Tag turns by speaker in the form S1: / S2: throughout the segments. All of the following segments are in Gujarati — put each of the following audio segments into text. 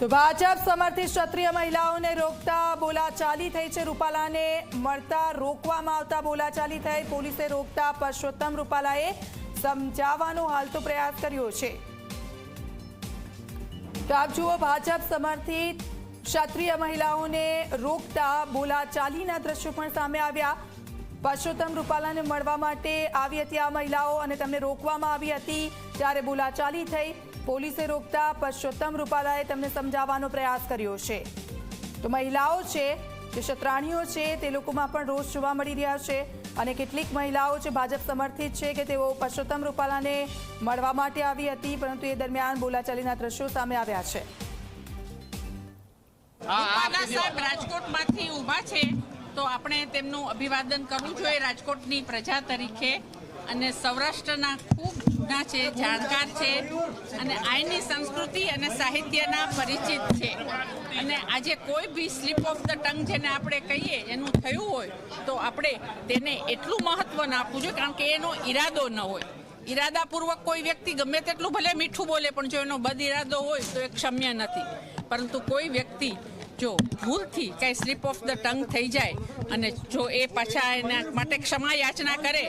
S1: તો ભાજપ સમર્થિત ક્ષત્રિય મહિલાઓને રોકતા બોલાચાલી થઈ છે. રૂપાલાને મળતા રોકવામાં આવતા બોલાચાલી થઈ. પોલીસે રોકતા પરસોત્તમ રૂપાલાએ સમજાવવાનો હાલ તો પ્રયાસ કર્યો છે. તો આપ જુઓ, ભાજપ સમર્થિત ક્ષત્રિય મહિલાઓને રોકતા બોલાચાલીના દ્રશ્યો પણ સામે આવ્યા. પરસોત્તમ રૂપાલાને મળવા માટે આવી હતી આ મહિલાઓ અને તેમને રોકવામાં આવી હતી. ત્યારે બોલાચાલી થઈ. પોલીસે રોકતા પરસોત્તમ રૂપાલાએ તેમને સમજાવવાનો પ્રયાસ કર્યો છે. તો મહિલાઓ છે જે શત્રાણીઓ છે તે લોકોમાં પણ રોષ જોવા મળી રહ્યા છે અને કેટલીક મહિલાઓ છે ભાજપ સમર્થિત છે કે તેઓ પરસોત્તમ રૂપાલાને મળવા માટે આવી હતી પરંતુ એ દરમિયાન બોલાચાલીના દ્રશ્યો સામે આવ્યા છે.
S2: રૂપાલા સાહેબ રાજકોટમાંથી ઊભા છે. તો આપણે તેમનું અભિવાદન કરવું જોઈએ રાજકોટની પ્રજા તરીકે. અને સૌરાષ્ટ્રના ખૂબ જૂના છે, જાણકાર છે, અને આઈની સંસ્કૃતિ અને સાહિત્યના પરિચિત છે. અને આજે કોઈ બી સ્લીપ ઓફ ધ ટંગ જેને આપણે કહીએ, એનું થયું હોય, તો આપણે તેને એટલું મહત્વ ના આપવું જોઈએ, કારણ કે એનો ઈરાદો ન હોય. ઈરાદાપૂર્વક કોઈ વ્યક્તિ ગમે તેટલું ભલે મીઠું બોલે, પણ જો એનો બદ ઈરાદો હોય, તો એ ક્ષમ્ય નથી. પરંતુ કોઈ વ્યક્તિ જો ભૂલથી કંઈ સ્લીપ ઓફ ધ ટંગ થઈ જાય અને જો એ પાછા એના માટે ક્ષમા યાચના કરે,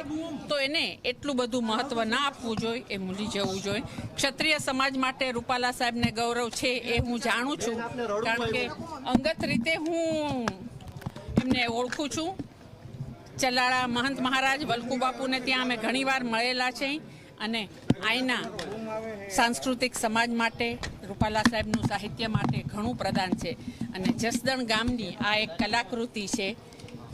S2: તો એને એટલું બધું મહત્વ ના આપવું જોઈએ, એ ભૂલી જવું જોઈએ. ક્ષત્રિય સમાજ માટે રૂપાલા સાહેબને ગૌરવ છે એ હું જાણું છું. કારણ કે અંગત રીતે હું એમને ઓળખું છું. ચલાળા મહંત મહારાજ વલ્કુ બાપુને ત્યાં અમે ઘણીવાર મળેલા છે અને અહીંના સાંસ્કૃતિક સમાજ માટે રૂપાલા સાહેબનું સાહિત્ય માટે ઘણું પ્રદાન છે. અને જસદણ ગામની આ એક કલાકૃતિ છે,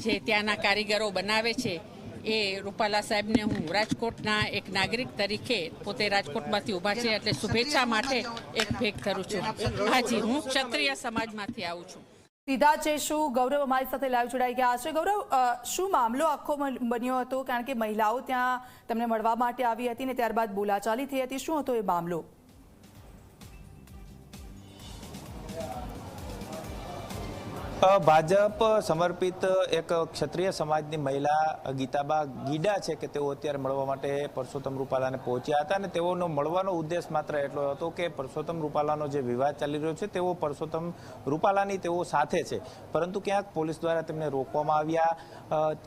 S2: જે ત્યાંના કારીગરો બનાવે છે, એ રૂપાલા સાહેબને હું રાજકોટના એક નાગરિક તરીકે પોતે રાજકોટમાંથી ઊભા છે એટલે શુભેચ્છા માટે એક ભેગ કરું છું. હાજી, હું ક્ષત્રિય સમાજમાંથી આવું છું.
S1: સીધા છે શું ગૌરવ અમારી સાથે લાઈવ જોડાઈ ગયા છે. ગૌરવ શું મામલો આખો બન્યો હતો? કારણ કે મહિલાઓ ત્યાં તમને મળવા માટે આવી હતી ને ત્યારબાદ બોલાચાલી થઈ હતી. શું હતો એ મામલો?
S3: ભાજપ સમર્પિત એક ક્ષત્રિય સમાજની મહિલા ગીતાબા ગીડા છે કે તેઓ અત્યારે મળવા માટે પરસોત્તમ રૂપાલાને પહોંચ્યા હતા અને તેઓનો મળવાનો ઉદ્દેશ માત્ર એટલો હતો કે પરસોત્તમ રૂપાલાનો જે વિવાદ ચાલી રહ્યો છે તેઓ પરસોત્તમ રૂપાલાની તેઓ સાથે છે. પરંતુ ક્યાંક પોલીસ દ્વારા તેમને રોકવામાં આવ્યા.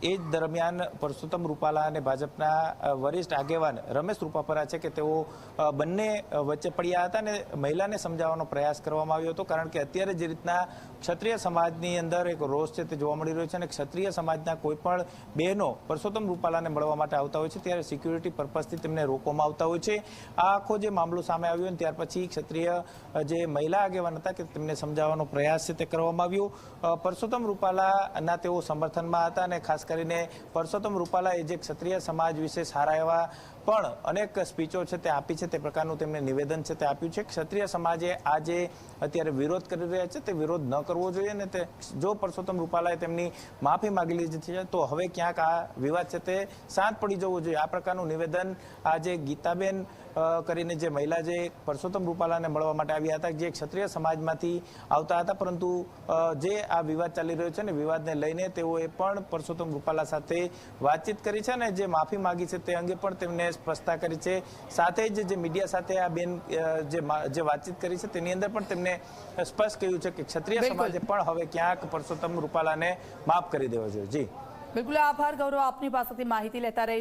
S3: એ જ દરમિયાન પરસોત્તમ રૂપાલા અને ભાજપના વરિષ્ઠ આગેવાન રમેશ રૂપાપરા છે કે તેઓ બંને વચ્ચે પડ્યા હતા અને મહિલાને સમજાવવાનો પ્રયાસ કરવામાં આવ્યો હતો. કારણ કે અત્યારે જે રીતના ક્ષત્રિય સમાજની અંદર એક રોષ છે તે જોવા મળી રહ્યો છે અને ક્ષત્રિય સમાજના કોઈ પણ બહેનો પરસોત્તમ રૂપાલાને મળવા માટે આવતા હોય છે, ત્યારે સિક્યુરિટી પર્પઝથી તેમને રોકવામાં આવતા હોય છે. આ આખો જે મામલો સામે આવ્યો અને ત્યાર પછી ક્ષત્રિય જે મહિલા આગેવાન હતા કે તેમને સમજાવવાનો પ્રયાસ છે તે કરવામાં આવ્યો. પરસોત્તમ રૂપાલાના તેઓ સમર્થનમાં હતા અને ખાસ કરીને પરસોત્તમ એ જે ક્ષત્રિય સમાજ વિશે સારા એવા પણ અનેક સ્પીચો છે તે આપી છે, તે પ્રકારનું તેમને નિવેદન છે તે આપ્યું છે. ક્ષત્રિય સમાજે આજે અત્યારે વિરોધ કરી રહ્યા છે, તે વિરોધ ન કરવો જોઈએ ને તે જો પરસોત્તમ રૂપાલાએ તેમની માફી માગી લીધી છે તો હવે ક્યાંક આ વિવાદ છે તે શાંત પડી જવો જોઈએ આ પ્રકારનું નિવેદન આજે ગીતાબેન કરીને જે મહિલા જે પરસોત્તમ રૂપાલાને મળવા માટે આવ્યા હતા જે ક્ષત્રિય સમાજમાંથી આવતા હતા પરંતુ જે આ વિવાદ ચાલી રહ્યો છે ને વિવાદને લઈને તેઓએ પણ પરસોત્તમ રૂપાલા સાથે વાતચીત કરી છે અને જે માફી માગી છે તે અંગે પણ તેમને સ્પષ્ટતા કરી છે સાથે જ જે મીડિયા સાથે આ બેન જે વાતચીત કરી છે તેની અંદર પણ તેમને સ્પષ્ટ કહ્યું છે કે ક્ષત્રિય. સમાજે પણ હવે ક્યાંક પરસોત્તમ રૂપાલાને માફ કરી દેવો જોઈએ. જી.
S1: બિલકુલ આભાર. ગૌરવ આપની પાસેથી માહિતી લેતા રહી